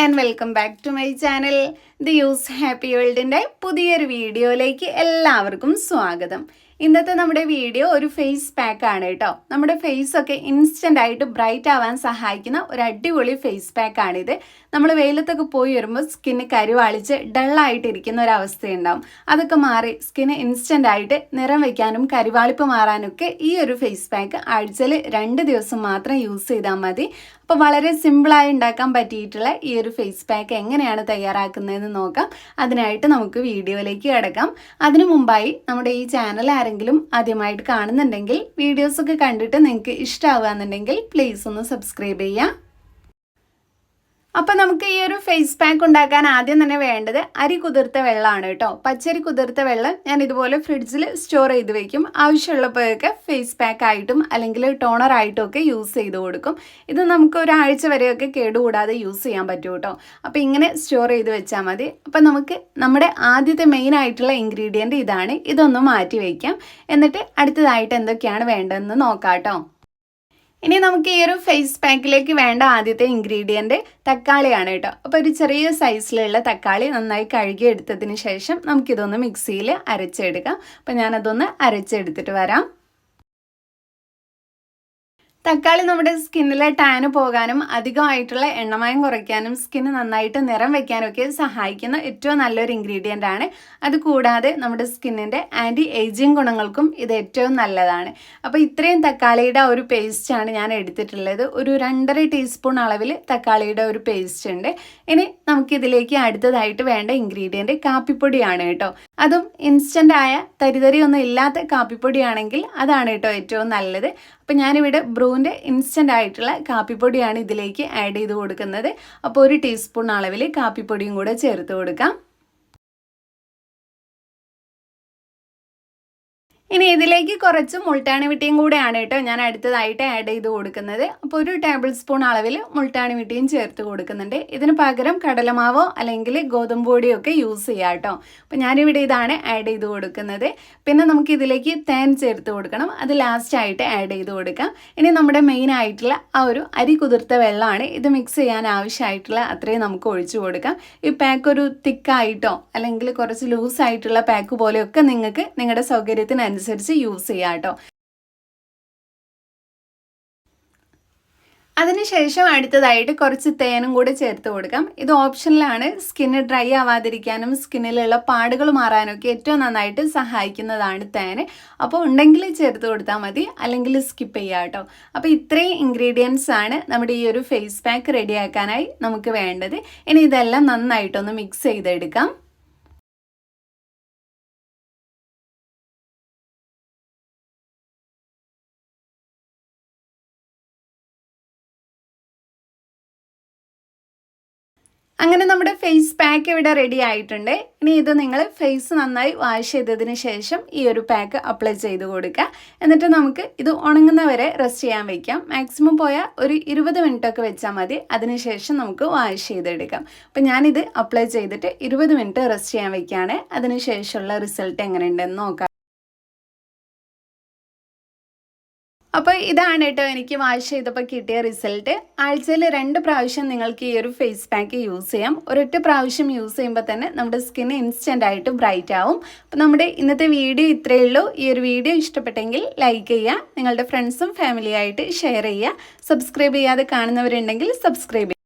And welcome back to my channel the use happy വേൾഡിന്റെ പുതിയൊരു വീഡിയോയിലേക്ക് എല്ലാവർക്കും സ്വാഗതം. ഇന്നത്തെ നമ്മുടെ വീഡിയോ ഒരു ഫേസ് പാക്ക് ആണ് കേട്ടോ. നമ്മുടെ ഫേസ് ഒക്കെ ഇൻസ്റ്റന്റ് ആയിട്ട് ബ്രൈറ്റ് ആവാൻ സഹായിക്കുന്ന ഒരു അടിപൊളി ഫേസ് പാക്ക് ആണിത്. നമ്മൾ വെയിലത്തൊക്കെ പോയി വരുമ്പോൾ സ്കിന്ന് കരുവാളിച്ച് ഡള്ളായിട്ടിരിക്കുന്ന ഒരു അവസ്ഥയുണ്ടാവും. അതൊക്കെ മാറി സ്കിന്ന് ഇൻസ്റ്റന്റ് ആയിട്ട് നിറം വയ്ക്കാനും കരുവാളിപ്പ് മാറാനൊക്കെ ഈ ഒരു ഫേസ് പാക്ക് ആഴ്ചയിൽ രണ്ട് ദിവസം മാത്രം യൂസ് ചെയ്താൽ മതി. അപ്പോൾ വളരെ സിമ്പിളായി ഉണ്ടാക്കാൻ പറ്റിയിട്ടുള്ള ഈ ഒരു ഫേസ് പാക്ക് എങ്ങനെയാണ് തയ്യാറാക്കുന്നതെന്ന് നോക്കാം. അതിനായിട്ട് നമുക്ക് വീഡിയോയിലേക്ക് കിടക്കാം. അതിനു മുമ്പായി നമ്മുടെ ഈ ചാനൽ ആരെങ്കിലും ആദ്യമായിട്ട് കാണുന്നുണ്ടെങ്കിൽ വീഡിയോസൊക്കെ കണ്ടിട്ട് നിങ്ങൾക്ക് ഇഷ്ടമാവുകയെന്നുണ്ടെങ്കിൽ പ്ലീസ് ഒന്ന് സബ്സ്ക്രൈബ് ചെയ്യാം അപ്പോൾ നമുക്ക് ഈ ഒരു ഫേസ് പാക്ക് ഉണ്ടാക്കാൻ ആദ്യം തന്നെ വേണ്ടത് അരി കുതിർത്ത വെള്ളമാണ് കേട്ടോ. പച്ചരി കുതിർത്ത വെള്ളം ഞാൻ ഇതുപോലെ ഫ്രിഡ്ജിൽ സ്റ്റോർ ചെയ്ത് വെക്കും. ആവശ്യമുള്ളപ്പോഴൊക്കെ ഫേസ് പാക്ക് ആയിട്ടും അല്ലെങ്കിൽ ടോണർ ആയിട്ടും ഒക്കെ യൂസ് ചെയ്ത് കൊടുക്കും. ഇത് നമുക്ക് ഒരാഴ്ച വരെയൊക്കെ കേടുകൂടാതെ യൂസ് ചെയ്യാൻ പറ്റും കേട്ടോ. അപ്പോൾ ഇങ്ങനെ സ്റ്റോർ ചെയ്ത് വെച്ചാൽ മതി. അപ്പോൾ നമുക്ക് നമ്മുടെ ആദ്യത്തെ മെയിൻ ആയിട്ടുള്ള ഇൻഗ്രീഡിയന്റ് ഇതാണ്. ഇതൊന്ന് മാറ്റി വയ്ക്കാം എന്നിട്ട് അടുത്തതായിട്ട് എന്തൊക്കെയാണ് വേണ്ടതെന്ന് നോക്കാം കേട്ടോ. ഇനി നമുക്ക് ഈ ഒരു ഫേസ് പാക്കിലേക്ക് വേണ്ട ആദ്യത്തെ ഇൻഗ്രീഡിയന്റ് തക്കാളിയാണ് കേട്ടോ. അപ്പോൾ ഒരു ചെറിയ സൈസിലുള്ള തക്കാളി നന്നായി കഴുകി എടുത്തതിന് ശേഷം നമുക്കിതൊന്ന് മിക്സിയിൽ അരച്ചെടുക്കാം. അപ്പോൾ ഞാനതൊന്ന് അരച്ചെടുത്തിട്ട് വരാം. തക്കാളി നമ്മുടെ സ്കിന്നിലെ ടാന് പോകാനും അധികമായിട്ടുള്ള എണ്ണമയം കുറയ്ക്കാനും സ്കിന്ന് നന്നായിട്ട് നിറം വെക്കാനും ഒക്കെ സഹായിക്കുന്ന ഏറ്റവും നല്ലൊരു ഇൻഗ്രീഡിയന്റ് ആണ്. അതുകൂടാതെ നമ്മുടെ സ്കിന്നിന്റെ ആന്റി ഏജിങ് ഗുണങ്ങൾക്കും ഇത് ഏറ്റവും നല്ലതാണ്. അപ്പോൾ ഇത്രയും തക്കാളിയുടെ ഒരു പേസ്റ്റാണ് ഞാൻ എടുത്തിട്ടുള്ളത്. ഒരു രണ്ടര ടീസ്പൂൺ അളവിൽ തക്കാളിയുടെ ഒരു പേസ്റ്റ് ഉണ്ട്. ഇനി നമുക്കിതിലേക്ക് അടുത്തതായിട്ട് വേണ്ട ഇൻഗ്രീഡിയന്റ് കാപ്പിപ്പൊടിയാണ് കേട്ടോ. അതും ഇൻസ്റ്റന്റ് ആയ തരിതരി ഒന്നും ഇല്ലാത്ത കാപ്പിപ്പൊടിയാണെങ്കിൽ അതാണ് കേട്ടോ ഏറ്റവും നല്ലത്. അപ്പോൾ ഞാനിവിടെ ബ്രൂവിന്റെ ഇൻസ്റ്റന്റ് ആയിട്ടുള്ള കാപ്പിപ്പൊടിയാണ് ഇതിലേക്ക് ആഡ് ചെയ്ത് കൊടുക്കുന്നത്. അപ്പോൾ ഒരു ടീസ്പൂൺ അളവിൽ കാപ്പിപ്പൊടിയും കൂടെ ചേർത്ത് കൊടുക്കാം. ഇനി ഇതിലേക്ക് കുറച്ച് മുൾട്ടാണി വിട്ടിയും കൂടെയാണ് കേട്ടോ ഞാൻ അടുത്തതായിട്ട് ആഡ് ചെയ്ത് കൊടുക്കുന്നത്. അപ്പോൾ ഒരു ടേബിൾ സ്പൂൺ അളവിൽ മുൾട്ടാണി വിട്ടിയും ചേർത്ത് കൊടുക്കുന്നുണ്ട്. ഇതിന് പകരം കടലമാവോ അല്ലെങ്കിൽ ഗോതമ്പ് പൊടിയോ ഒക്കെ യൂസ് ചെയ്യാം കേട്ടോ. അപ്പോൾ ഞാനിവിടെ ഇതാണ് ആഡ് ചെയ്ത് കൊടുക്കുന്നത്. പിന്നെ നമുക്ക് ഇതിലേക്ക് തേൻ ചേർത്ത് കൊടുക്കണം. അത് ലാസ്റ്റ് ആയിട്ട് ആഡ് ചെയ്ത് കൊടുക്കാം. ഇനി നമ്മുടെ മെയിൻ ആയിട്ടുള്ള ആ ഒരു അരി കുതിർത്ത വെള്ളമാണ് ഇത് മിക്സ് ചെയ്യാൻ ആവശ്യമായിട്ടുള്ള അത്രയും നമുക്ക് ഒഴിച്ചു കൊടുക്കാം. ഈ പാക്ക് ഒരു തിക്കായിട്ടോ അല്ലെങ്കിൽ കുറച്ച് ലൂസ് ആയിട്ടുള്ള പാക്ക് പോലെയൊക്കെ നിങ്ങൾക്ക് നിങ്ങളുടെ സൗകര്യത്തിനനുസരിച്ച് അനുസരിച്ച് യൂസ് ചെയ്യാം കേട്ടോ. അതിനുശേഷം അടുത്തതായിട്ട് കുറച്ച് തേനും കൂടി ചേർത്ത് കൊടുക്കാം. ഇത് ഓപ്ഷനിലാണ് സ്കിന്ന് ഡ്രൈ ആവാതിരിക്കാനും സ്കിന്നിലുള്ള പാടുകൾ മാറാനൊക്കെ ഏറ്റവും നന്നായിട്ട് സഹായിക്കുന്നതാണ് തേന്. അപ്പോൾ ഉണ്ടെങ്കിൽ ചേർത്ത് കൊടുത്താൽ മതി അല്ലെങ്കിൽ സ്കിപ്പ് ചെയ്യാം കേട്ടോ. അപ്പോൾ ഇത്രയും ഇൻഗ്രീഡിയൻസ് ആണ് നമ്മുടെ ഈ ഒരു ഫേസ് പാക്ക് റെഡിയാക്കാനായി നമുക്ക് വേണ്ടത്. ഇനി ഇതെല്ലാം നന്നായിട്ടൊന്ന് മിക്സ് ചെയ്തെടുക്കാം. അങ്ങനെ നമ്മുടെ ഫേസ് പാക്ക് ഇവിടെ റെഡി ആയിട്ടുണ്ട്. ഇനി ഇത് നിങ്ങൾ ഫേസ് നന്നായി വാഷ് ചെയ്തതിന് ശേഷം ഈ ഒരു പാക്ക് അപ്ലൈ ചെയ്ത് കൊടുക്കുക. എന്നിട്ട് നമുക്ക് ഇത് ഉണങ്ങുന്നവരെ റെസ്റ്റ് ചെയ്യാൻ വെക്കാം. മാക്സിമം പോയാൽ ഒരു ഇരുപത് മിനിറ്റ് ഒക്കെ വെച്ചാൽ മതി. അതിനുശേഷം നമുക്ക് വാഷ് ചെയ്തെടുക്കാം. അപ്പം ഞാനിത് അപ്ലൈ ചെയ്തിട്ട് ഇരുപത് മിനിറ്റ് റെസ്റ്റ് ചെയ്യാൻ വെക്കുകയാണ് അതിനുശേഷമുള്ള റിസൾട്ട് എങ്ങനെയുണ്ടെന്ന് നോക്കാം. അപ്പോൾ ഇതാണ് കേട്ടോ എനിക്ക് വാഷ് ചെയ്തപ്പോൾ കിട്ടിയ റിസൾട്ട് ആഴ്ചയിൽ രണ്ട് പ്രാവശ്യം നിങ്ങൾക്ക് ഈ ഒരു ഫേസ് പാക്ക് യൂസ് ചെയ്യാം. ഒരൊറ്റ പ്രാവശ്യം യൂസ് ചെയ്യുമ്പോൾ തന്നെ നമ്മുടെ സ്കിൻ ഇൻസ്റ്റന്റ് ആയിട്ട് ബ്രൈറ്റ് ആവും. അപ്പോൾ നമ്മുടെ ഇന്നത്തെ വീഡിയോ ഇത്രയേ ഉള്ളൂ. ഈ ഒരു വീഡിയോ ഇഷ്ടപ്പെട്ടെങ്കിൽ ലൈക്ക് ചെയ്യുക. നിങ്ങളുടെ ഫ്രണ്ട്സും ഫാമിലിയായിട്ട് ഷെയർ ചെയ്യുക. സബ്സ്ക്രൈബ് ചെയ്യാതെ കാണുന്നവരുണ്ടെങ്കിൽ സബ്സ്ക്രൈബ്